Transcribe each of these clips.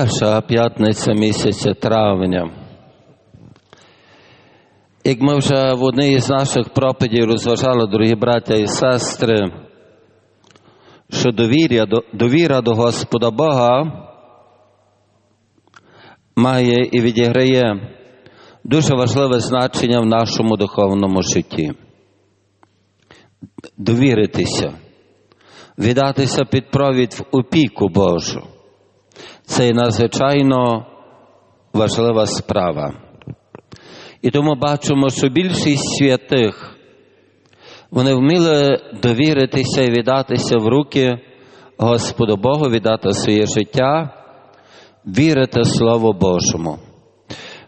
Перша п'ятниця місяця травня. Як ми вже в одній із наших проповідей розважали, дорогі браття і сестри, що довір'я, довіра до Господа Бога має і відіграє дуже важливе значення в нашому духовному житті. Довіритися, віддатися під провід в опіку Божу. Це є надзвичайно важлива справа. І тому бачимо, що більшість святих вони вміли довіритися і віддатися в руки Господу Богу, віддати своє життя, вірити Слову Божому.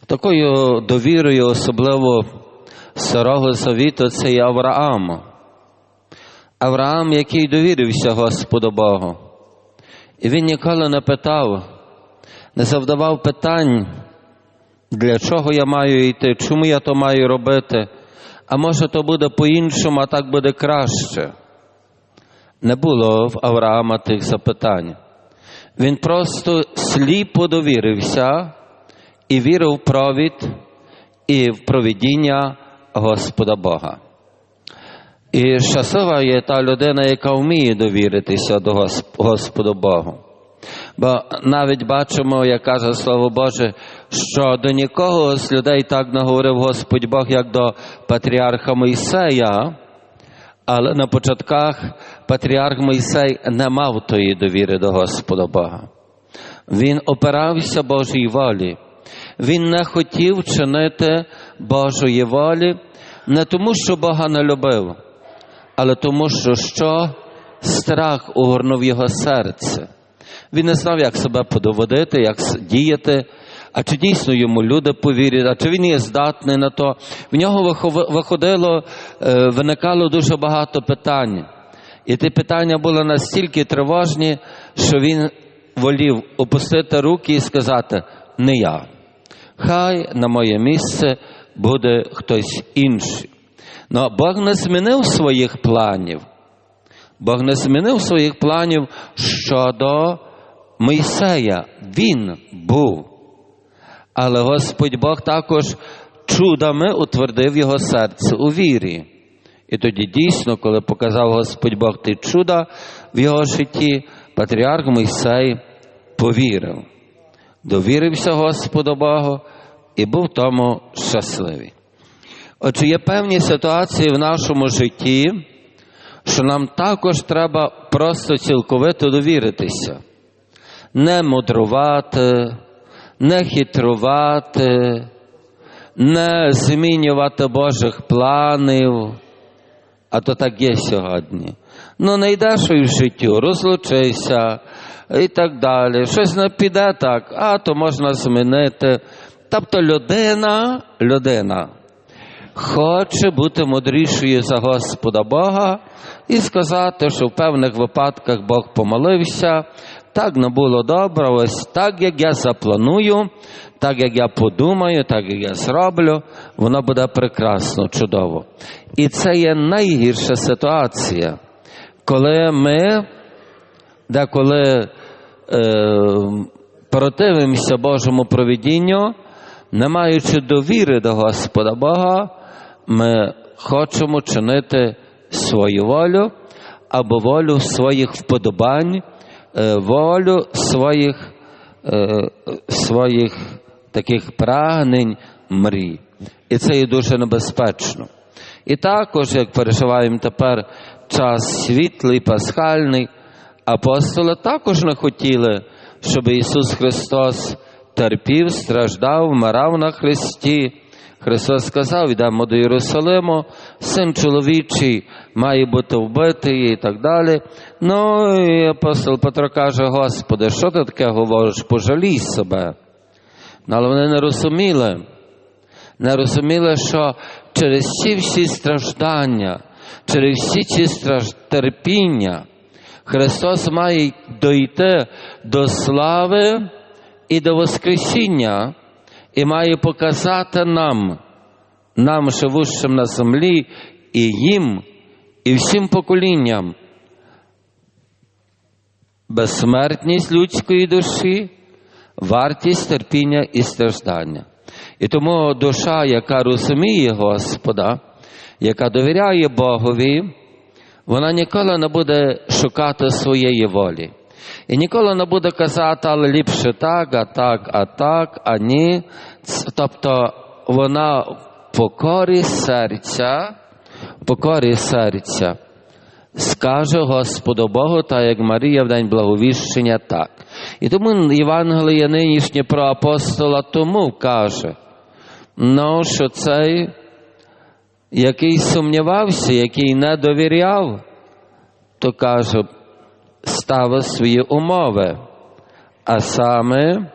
Такою довірою, особливо Старого Завіту, це і Авраам. Авраам, який довірився Господу Богу. І він ніколи не питав, не завдавав питань, для чого я маю йти, чому я то маю робити, а може то буде по-іншому, а так буде краще. Не було в Авраама тих запитань. Він просто сліпо довірився і вірив в провід і в провідіння Господа Бога. І щаслива є та людина, яка вміє довіритися до Господу Богу. Бо навіть бачимо, як каже Слово Боже, що до нікого з людей так не говорив Господь Бог, як до патріарха Мойсея, але на початках патріарх Мойсей не мав тої довіри до Господа Бога. Він опирався Божій волі. Він не хотів чинити Божої волі не тому, що Бога не любив, але тому, що що страх угорнув його серце. Він не знав, як себе подоводити, як діяти, а чи дійсно йому люди повірять, а чи він є здатний на то. В нього виходило, е, виникало дуже багато питань. І ті питання були настільки тривожні, що він волів опустити руки і сказати: не я. Хай на моє місце буде хтось інший. Но Бог не змінив своїх планів. Бог не змінив своїх планів щодо Мойсея. Він був. Але Господь Бог також чудами утвердив його серце у вірі. І тоді дійсно, коли показав Господь Бог ті чуда в його житті, патріарх Мойсей повірив, довірився Господу Богу і був тому щасливий. Отже, є певні ситуації в нашому житті, що нам також треба просто цілковито довіритися, не мудрувати, не хитрувати, не змінювати Божих планів. А то так є сьогодні. Ну, не йдеш в життю, розлучися і так далі. Щось не піде так, а то можна змінити. Тобто людина, людина хоче бути мудрішою за Господа Бога і сказати, що в певних випадках Бог помолився, так не було добре, ось так, як я запланую, так як я подумаю, так як я зроблю, воно буде прекрасно, чудово. І це є найгірша ситуація, коли ми деколи е, противимося Божому провідінню, не маючи довіри до Господа Бога, ми хочемо чинити свою волю або волю своїх вподобань, волю своїх, е, своїх таких прагнень, мрій. І це є дуже небезпечно. І також, як переживаємо тепер час світлий, пасхальний, апостоли також не хотіли, щоб Ісус Христос терпів, страждав, вмирав на Христі. Христос сказав, йдемо до Єрусалиму, син чоловічий має бути вбитий і так далі. Ну і апостол Петро каже, Господи, що ти таке говориш? Пожалій себе. Ну, але вони не розуміли, не розуміли, що через ці всі страждання, через всі ці терпіння Христос має дойти до слави і до Воскресіння, і має показати нам, нам, живущим на землі, і їм, і всім поколінням, безсмертність людської душі, вартість терпіння і страждання. І тому душа, яка розуміє Господа, яка довіряє Богові, вона ніколи не буде шукати своєї волі. І ніколи не буде казати, але ліпше так, а так, а так, а ні. Тобто вона в покорі серця, в покорі серця скаже Господу Богу, так як Марія в день благовіщення так. І тому Євангеліє нинішнє про апостола тому каже, ну, що цей, який сумнівався, який не довіряв, то каже, ставив свої умови. А саме,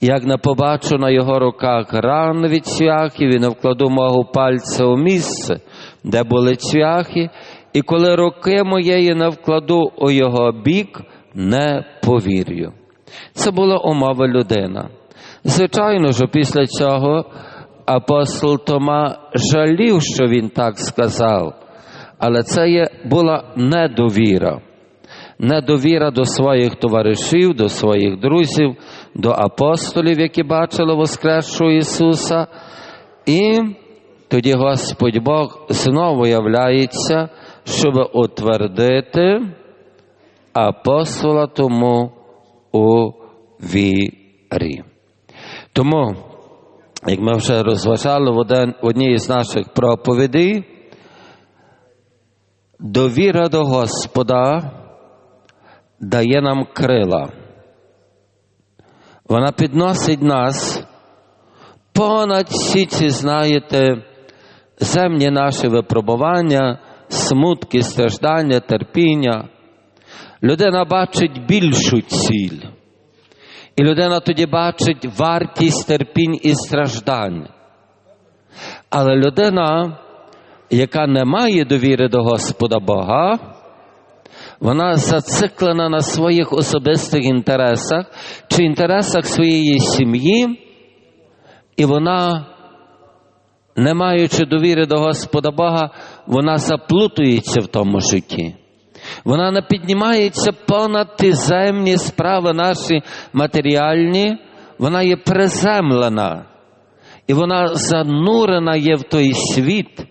як не побачу на його руках ран від цвяхів не вкладу мого пальця у місце, де були цвяхи, і коли руки моєї не вкладу у його бік, не повірю. Це була умова людина. Звичайно що після цього апостол Тома жалів, що він так сказав, але це є, була недовіра. Недовіра до своїх товаришів, до своїх друзів, до апостолів, які бачили Воскресшого Ісуса. І тоді Господь Бог знову являється, щоб утвердити апостола тому у вірі. Тому, як ми вже розважали в один- в одній із наших проповідей, довіра до Господа дає нам крила. Вона підносить нас понад всі ці, знаєте, земні наші випробування, смутки, страждання, терпіння. Людина бачить більшу ціль. І людина тоді бачить вартість терпінь і страждань. Але людина, яка не має довіри до Господа Бога, вона зациклена на своїх особистих інтересах чи інтересах своєї сім'ї, і вона, не маючи довіри до Господа Бога, вона заплутується в тому житті. Вона не піднімається понад ті земні справи наші матеріальні, вона є приземлена. І вона занурена є в той світ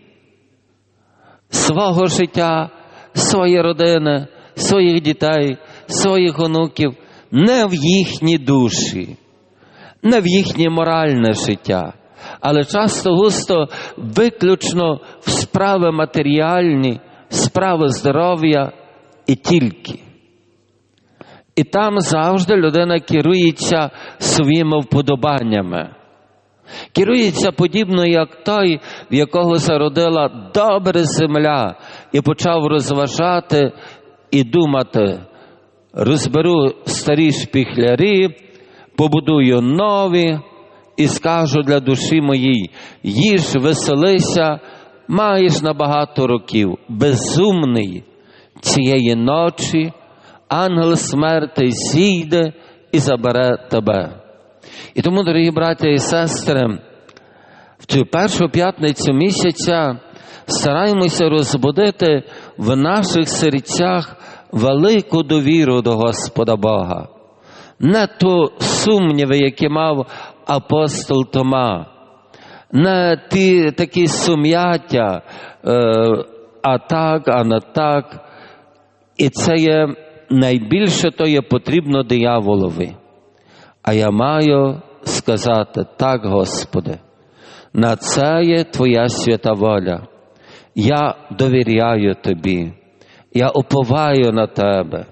свого життя, своєї родини, своїх дітей, своїх онуків, не в їхні душі, не в їхнє моральне життя, але часто густо виключно в справи матеріальні, справи здоров'я і тільки. І там завжди людина керується своїми вподобаннями. Керується подібно, як той, в якого зародила добра земля, і почав розважати і думати, розберу старі шпіхлярі, побудую нові і скажу для душі моїй, їж, веселися, маєш на багато років, безумний цієї ночі, ангел смерти зійде і забере тебе. І тому, дорогі браття і сестри, в цю першу п'ятницю місяця стараємося розбудити в наших серцях велику довіру до Господа Бога, не ту сумніви, які мав апостол Тома, не ті такі сум'яття, е, а так, а не так. І це є найбільше то є потрібно дияволові. А я маю сказати так, Господи, на це є Твоя свята воля. Я довіряю Тобі, я уповаю на Тебе,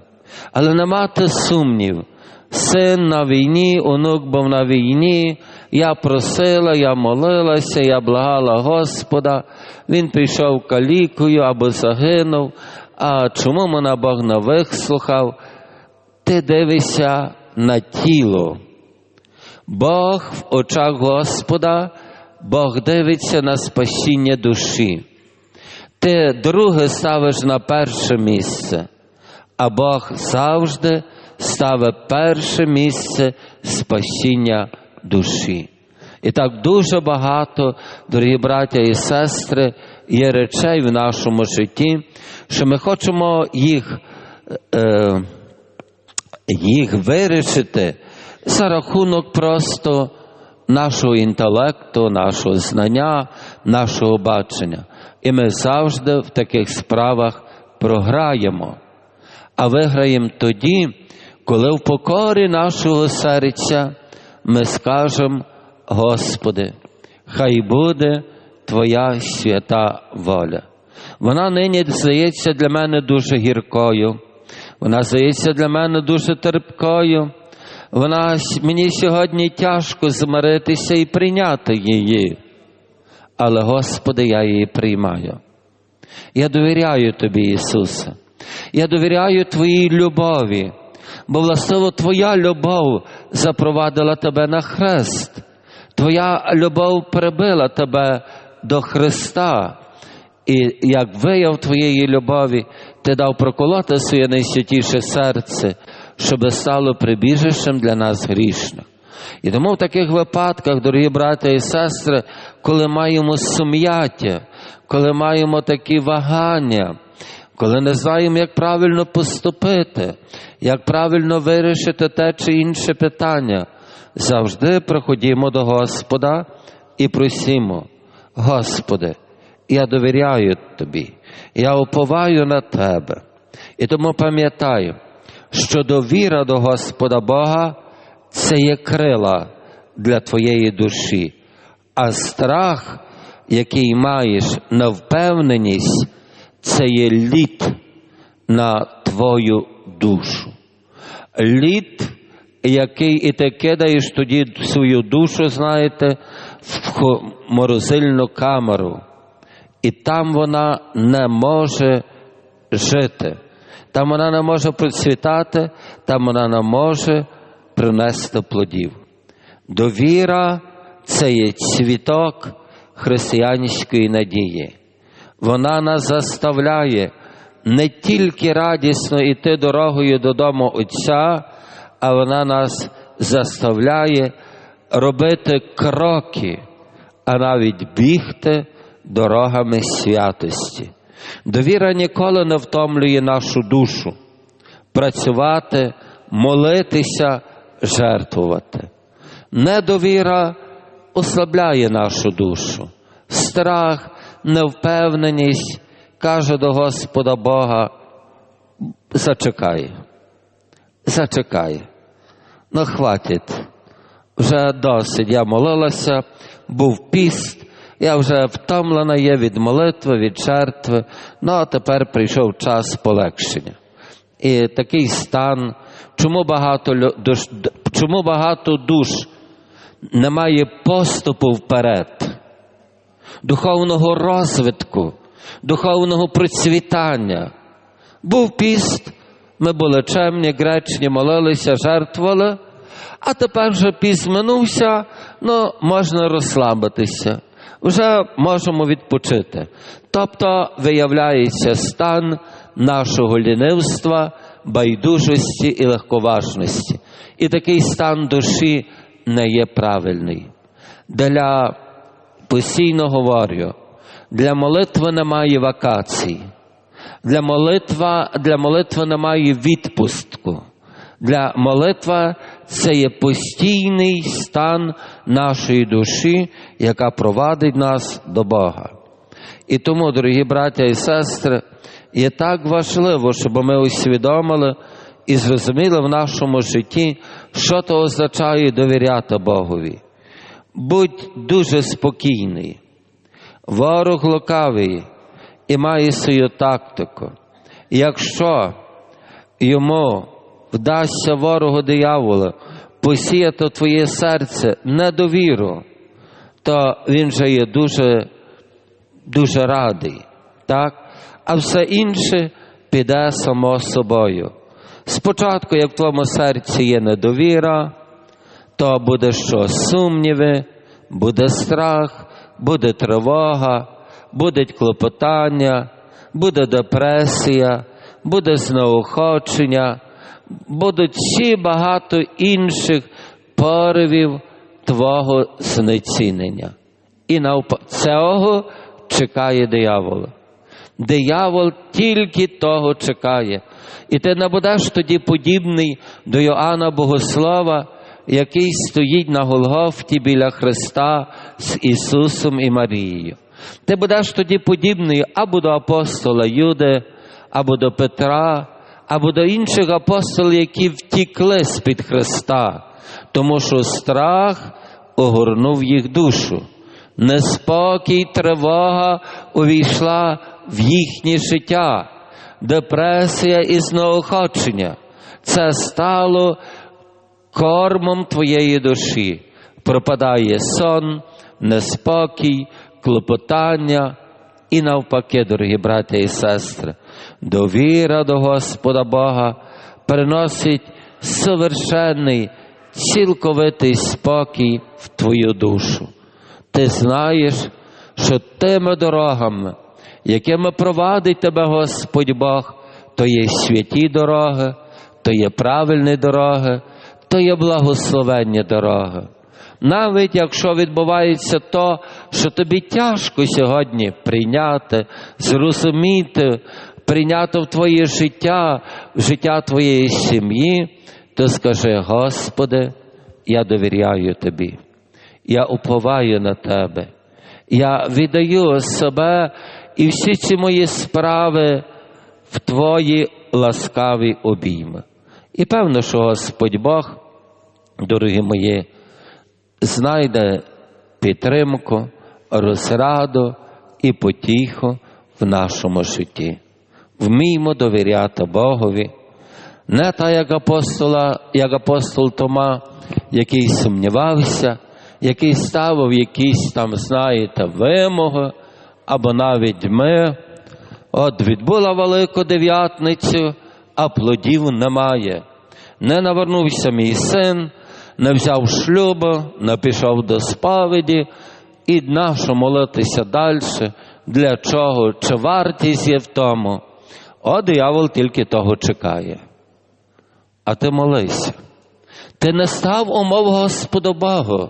але не мати сумнів. Син на війні, онук був на війні, я просила, я молилася, я благала Господа, він пішов калікою або загинув. А чому мене Бог не вислухав? Ти дивишся на тіло. Бог в очах Господа, Бог дивиться на спасіння душі. Ти друге ставиш на перше місце, а Бог завжди ставить перше місце спасіння душі. І так дуже багато, дорогі браття і сестри, є речей в нашому житті, що ми хочемо їх, е, їх вирішити, за рахунок просто нашого інтелекту, нашого знання, нашого бачення. І ми завжди в таких справах програємо. А виграємо тоді, коли в покорі нашого серця ми скажемо, Господи, хай буде Твоя свята воля. Вона нині здається для мене дуже гіркою, вона здається для мене дуже терпкою. Вона мені сьогодні тяжко змиритися і прийняти її. Але, Господи, я її приймаю. Я довіряю Тобі, Ісусе. Я довіряю Твоїй любові, бо властиво Твоя любов запровадила тебе на хрест. Твоя любов прибила тебе до Христа. І як вияв Твоєї любові, Ти дав проколоти своє найсвятіше серце, щоб стало прибіжищем для нас грішних. І тому в таких випадках, дорогі брати і сестри, коли маємо сум'яття, коли маємо такі вагання, коли не знаємо, як правильно поступити, як правильно вирішити те чи інше питання, завжди приходімо до Господа і просімо, Господи, я довіряю Тобі, я уповаю на Тебе. І тому пам'ятаю, що довіра до Господа Бога це є крила для твоєї душі, а страх, який маєш на впевненість, це є лід на твою душу. Лід, який і ти кидаєш тоді свою душу, знаєте, в морозильну камеру. І там вона не може жити. Там вона не може процвітати, там вона не може принести плодів. Довіра це є цвіток християнської надії. Вона нас заставляє не тільки радісно йти дорогою додому Отця, а вона нас заставляє робити кроки, а навіть бігти дорогами святості. Довіра ніколи не втомлює нашу душу, працювати, молитися, жертвувати. Недовіра ослабляє нашу душу. Страх, невпевненість каже до Господа Бога, зачекай, зачекай, ну хватить, вже досить. Я молилася, був піст, я вже втомлена є від молитви, від жертви, ну а тепер прийшов час полегшення. І такий стан, чому багато душ, чому багато душ немає поступу вперед, духовного розвитку, духовного процвітання. Був піст, ми були чемні, гречні, молилися, жертвували, а тепер вже піст минувся, ну можна розслабитися, вже можемо відпочити. Тобто виявляється стан нашого лінивства, байдужості і легковажності. І такий стан душі не є правильний. Для постійно говорю, для молитви немає вакацій, для молитва, для молитви немає відпустку. Для молитва це є постійний стан нашої душі, яка провадить нас до Бога. І тому, дорогі браття і сестри, є так важливо, щоб ми усвідомили і зрозуміли в нашому житті, що то означає довіряти Богові. Будь дуже спокійний. Ворог лукавий і має свою тактику. Якщо йому вдасться ворогу диявола посіяти твоє серце недовіру, то він вже є дуже, дуже радий. Так? А все інше піде само собою. Спочатку, як в твоєму серці є недовіра, то буде що сумніви, буде страх, буде тривога, буде клопотання, буде депресія, буде знеохочення, будуть всі багато інших поривів Твого знецінення. І навпаки, цього чекає диявол. Диявол тільки того чекає. І ти не будеш тоді подібний до Йоанна Богослова, який стоїть на Голгофті біля Христа з Ісусом і Марією. Ти будеш тоді подібний або до апостола Юди, або до Петра, або до інших апостолів, які втікли з-під Христа, тому що страх огорнув їх душу. Неспокій, тривога увійшла в їхнє життя, депресія і знеохочення. Це стало кормом твоєї душі. Пропадає сон, неспокій, клопотання і навпаки, дорогі браття і сестри, довіра до Господа Бога приносить совершенний, цілковитий спокій в твою душу. Ти знаєш, що тими дорогами, якими провадить тебе Господь Бог, то є святі дороги, то є правильні дороги, то є благословенні дороги. Навіть якщо відбувається то, що тобі тяжко сьогодні прийняти, зрозуміти, прийняти в твоє життя, в життя твоєї сім'ї, то скажи, Господи, я довіряю Тобі, я уповаю на Тебе, я віддаю себе і всі ці мої справи в Твої ласкаві обійми. І певно, що Господь Бог, дорогі мої, знайде підтримку, розраду і потіху в нашому житті. Вміймо довіряти Богові, не так, як апостола, як апостол Тома, який сумнівався, який ставив якісь там, знаєте, вимоги, або навіть ми. От відбула Велику дев'ятницю, а плодів немає. Не навернувся мій син, не взяв шлюбу, не пішов до сповіді, і нащо молитися далі, для чого, чи вартість є в тому. О, диявол тільки того чекає. А ти молися. Ти не став умов Господу Богу,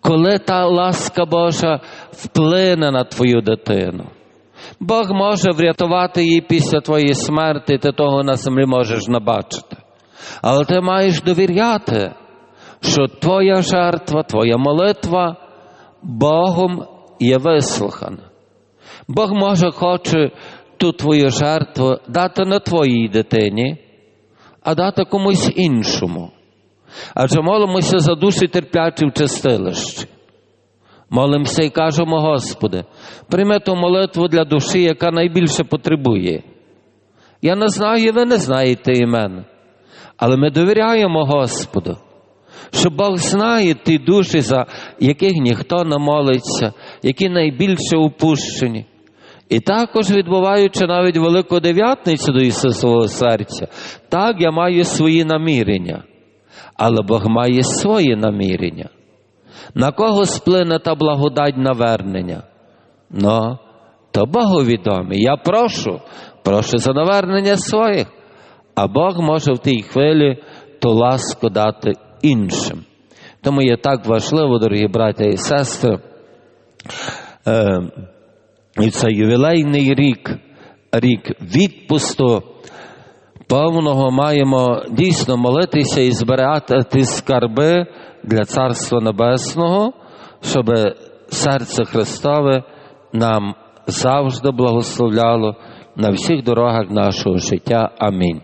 коли та ласка Божа вплине на твою дитину. Бог може врятувати її після твоєї смерти, ти того на землі можеш не бачити. Але ти маєш довіряти, що твоя жертва, твоя молитва Богом є вислухана. Бог може хоче ту твою жертву дати не твоїй дитині, а дати комусь іншому. Адже молимося за душі терплячі в чистилищі. Молимося і кажемо, Господи, прийми ту молитву для душі, яка найбільше потребує. Я не знаю, і ви не знаєте імен, але ми довіряємо Господу, що Бог знає ті душі, за яких ніхто не молиться, які найбільше упущені. І також, відбуваючи навіть Велику дев'ятницю до Ісусового серця, так я маю свої намірення, але Бог має свої намірення. На кого сплине та благодать навернення? Ну, то Богу відомі. Я прошу, прошу за навернення своїх, а Бог може в тій хвилі ту ласку дати іншим. Тому є так важливо, дорогі браття і сестри, е, і це ювілейний рік, рік відпусту. Повного маємо дійсно молитися і збирати скарби для Царства Небесного, щоб серце Христове нам завжди благословляло на всіх дорогах нашого життя. Амінь.